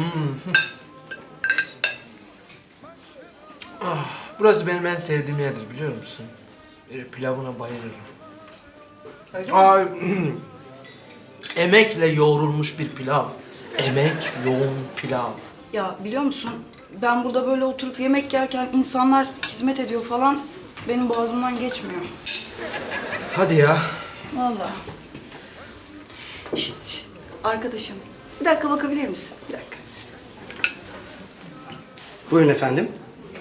Hmm. Ah, burası benim en sevdiğim yerdir biliyor musun? E, pilavına bayılırım. Ay, emekle yoğrulmuş bir pilav. Emek, yoğun pilav. Ya biliyor musun? Ben burada böyle oturup yemek yerken insanlar hizmet ediyor falan. Benim boğazımdan geçmiyor. Hadi ya. Vallahi. Şşt. Arkadaşım. Bir dakika bakabilir misin? Bir dakika. Buyurun efendim.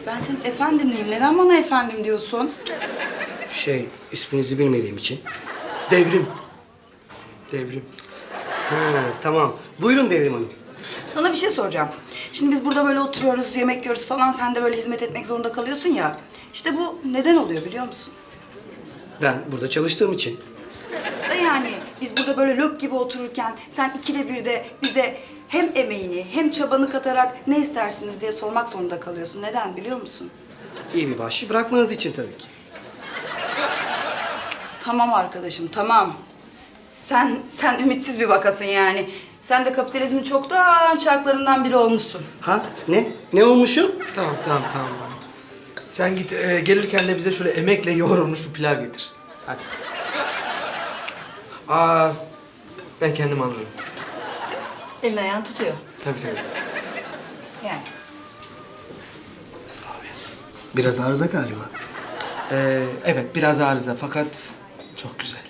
Ben senin efendinliyim. Neden bana efendim diyorsun? Şey, isminizi bilmediğim için. Devrim. Devrim. Ha, tamam. Buyurun Devrim Hanım. Sana bir şey soracağım. Şimdi biz burada böyle oturuyoruz, yemek yiyoruz falan. Sen de böyle hizmet etmek zorunda kalıyorsun ya. İşte bu neden oluyor biliyor musun? Ben burada çalıştığım için. Da yani biz burada böyle lök gibi otururken sen ikide bir de bize hem emeğini hem çabanı katarak ne istersiniz diye sormak zorunda kalıyorsun. Neden biliyor musun? İyi bir bahşiş bırakmanız için tabii ki. Tamam arkadaşım tamam. Sen sen ümitsiz bir vakasın yani. Sen de kapitalizmin çoktan çarklarından biri olmuşsun. Ha? Ne? Ne olmuşum? Tamam tamam tamam Mahmut. Sen git e, gelirken de bize şöyle emekle yoğrulmuş bir pilav getir. Hadi. Aa, ben kendim alırım. Elin ayağın tutuyor. Tabii tabii. Yani. Biraz arıza galiba. Ee, evet biraz arıza fakat çok güzel.